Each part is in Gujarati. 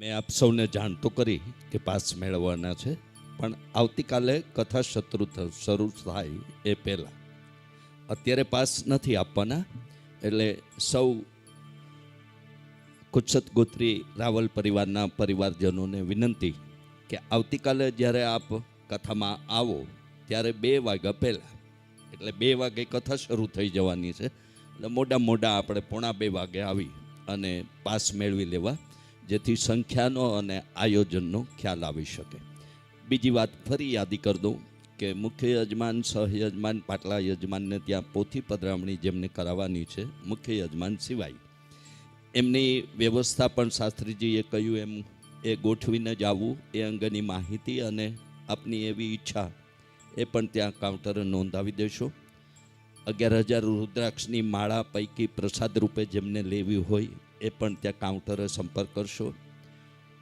મેં આપ સૌને જાણ તો કરી કે પાસ મેળવવાના છે, પણ આવતીકાલે કથા શત્રુ શરૂ થાય એ પહેલાં. અત્યારે પાસ નથી આપવાના, એટલે સૌ કુચ્છત ગોત્રી રાવલ પરિવારના પરિવારજનોને વિનંતી કે આવતીકાલે જ્યારે આપ કથામાં આવો, ત્યારે બે વાગ્યા પહેલાં, એટલે બે વાગે કથા શરૂ થઈ જવાની છે, એટલે મોટા મોટા આપણે પોણા બે વાગે આવી અને પાસ મેળવી લેવા જેથી સંખ્યાનો અને આયોજનનો ખ્યાલ આવી શકે. બીજી વાત ફરી યાદી કરી દઉં કે મુખ્ય યજમાન સહયજમાન પાટલા યજમાનને ત્યાં પોથી પધરામણી જેમને કરાવવાની છે, મુખ્ય યજમાન સિવાય. એમની વ્યવસ્થા પણ શાસ્ત્રીજીએ કહ્યું એમ, એ ગોઠવીને જ આવવું એ અંગેની માહિતી અને આપની એવી ઈચ્છા, એ પણ ત્યાં કાઉન્ટરે નોંધાવી દેશો. અગિયાર હજાર રુદ્રાક્ષની માળા પૈકી પ્રસાદ રૂપે જેમને લેવી હોય એ પણ ત્યાં કાઉન્ટરે સંપર્ક કરશો.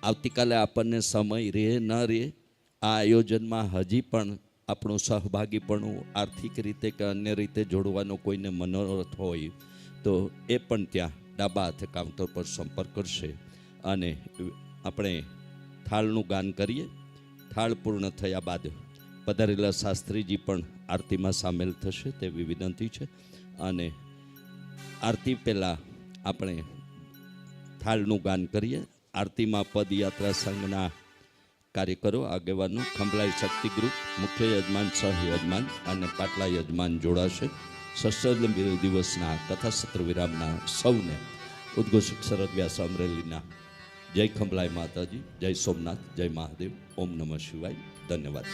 આવતીકાલે આપણને સમય રહે, ન રહે, આ આયોજનમાં હજી પણ આપણું સહભાગીપણું આર્થિક રીતે કે અન્ય રીતે જોડવાનો કોઈને મનોરથ હોય, તો એ પણ ત્યાં ડાબા હાથે કાઉન્ટર પર સંપર્ક કરશે. અને આપણે થાળનું ગાન કરીએ. થાળ પૂર્ણ થયા બાદ પધારેલા શાસ્ત્રીજી પણ આરતીમાં સામેલ થશે, તેવી વિનંતી છે. અને આરતી પહેલાં આપણે થાળનું ગાન કરીએ. આરતીમાં પદયાત્રા સંઘના કાર્યકરો, આગેવાનો, ખંભલાઈ શક્તિ ગ્રુપ, મુખ્ય યજમાન, સહ યજમાન અને પાટલા યજમાન જોડાશે. સશસ્ત્ર દિવસના કથા સત્ર વિરામના સૌને ઉદ્ઘોષક શરદ વ્યાસ અમરેલીના જય ખંભલાઈ માતાજી, જય સોમનાથ, જય મહાદેવ, ઓમ નમઃ શિવાય. ધન્યવાદ.